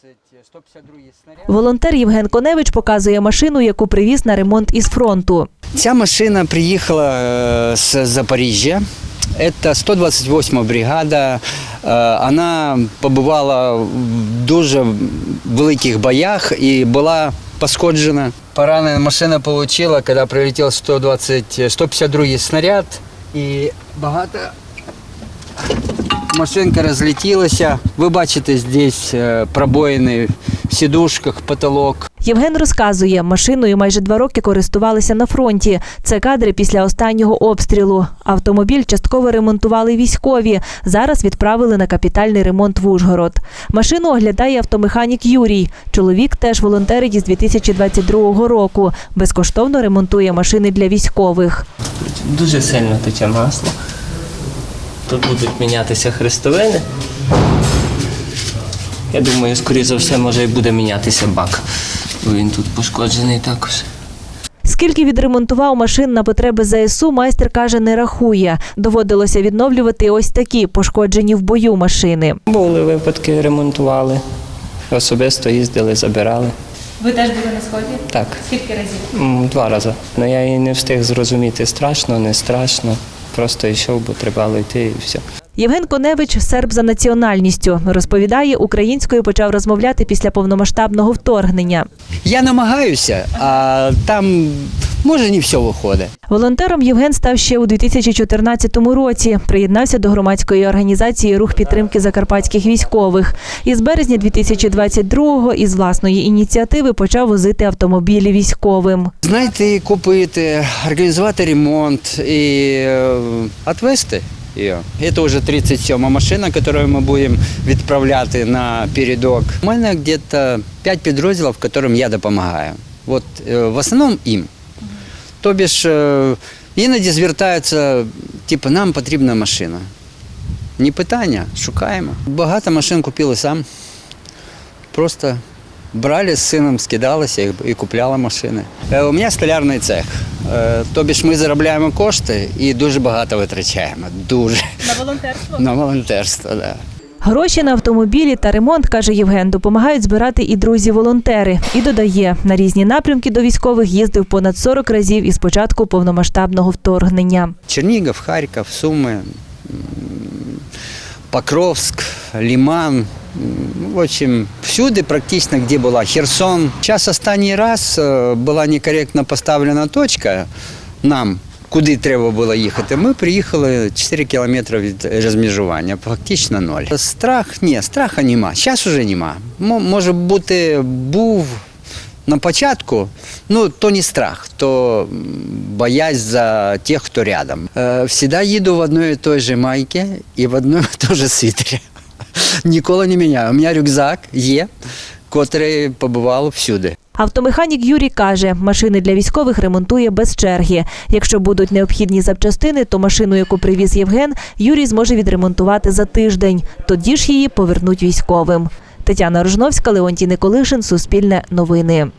152 снаряд. Волонтер Євген Коневич показує машину, яку привіз на ремонт із фронту. Ця машина приїхала е, з Запоріжжя. Це 128 бригада. Е, Вона побувала в дуже великих боях і була пошкоджена. Поранена машина отримала, коли прилетів 120, 152 снаряд. І багато машинка розлетілася. Ви бачите здесь е, пробоїни в сідушках, потолок. Євген розказує, машиною майже два роки користувалися на фронті. Це кадри після останнього обстрілу. Автомобіль частково ремонтували військові. Зараз відправили на капітальний ремонт в Ужгород. Машину оглядає автомеханік Юрій. Чоловік теж волонтерить із 2022 року. Безкоштовно ремонтує машини для військових. Дуже сильно тече масло. Тут будуть мінятися хрестовини. Я думаю, скоріше за все, може і буде мінятися бак, бо він тут пошкоджений також. Скільки відремонтував машин на потреби ЗСУ, майстер каже, не рахує. Доводилося відновлювати ось такі пошкоджені в бою машини. Були випадки, ремонтували. Особисто їздили, забирали. Ви теж були на сході? Так, Скільки разів? два рази. Ну я і не встиг зрозуміти, страшно, не страшно. Просто йшов, бо треба йти і все. Євген Коневич серб за національністю. Розповідає, українською почав розмовляти після повномасштабного вторгнення. Я намагаюся, а там може не все виходить. Волонтером Євген став ще у 2014 році. Приєднався до громадської організації Рух підтримки закарпатських військових. Із березня 2022-го із власної ініціативи почав возити автомобілі військовим. Знайти, купити, організувати ремонт і е, відвести її. Це вже 37 машина, яку ми будемо відправляти на передок. У мене десь 5 підрозділів, яким я допомагаю. От, е, в основному їм. Тобі ж е, іноді звертаються, типу, нам потрібна машина. Не питання, шукаємо. Багато машин купили сам. Просто брали з сином, скидалися і, і купляли машини. Е, У мене столярний цех. Е, Тобі ж ми заробляємо кошти і дуже багато витрачаємо. Дуже. На волонтерство? На волонтерство, так. Да. Гроші на автомобілі та ремонт, каже Євген, допомагають збирати і друзі-волонтери. І додає, на різні напрямки до військових їздив понад 40 разів із початку повномасштабного вторгнення. Чернігов, Харків, Суми, Покровськ, Лиман. м, В общем, всюди практично, де була Херсон. Зараз останній раз е, була некоректно поставлена точка нам, куди треба було їхати. Ми приїхали 4 кілометри від розмежування, фактично ноль. Страх, ні, страха нема. Зараз уже нема. Може бути, був на початку, ну, то не страх, то боязнь за тих, хто рядом. Е, всегда їду в одной і той же майці і в одному і той же світері. Ніколи не міняю. У мене рюкзак є, котрий побував всюди. Автомеханік Юрій каже, машини для військових ремонтує без черги. Якщо будуть необхідні запчастини, то машину, яку привіз Євген, Юрій зможе відремонтувати за тиждень. Тоді ж її повернуть військовим. Тетяна Рожновська, Леонтій Николишин, Суспільне новини.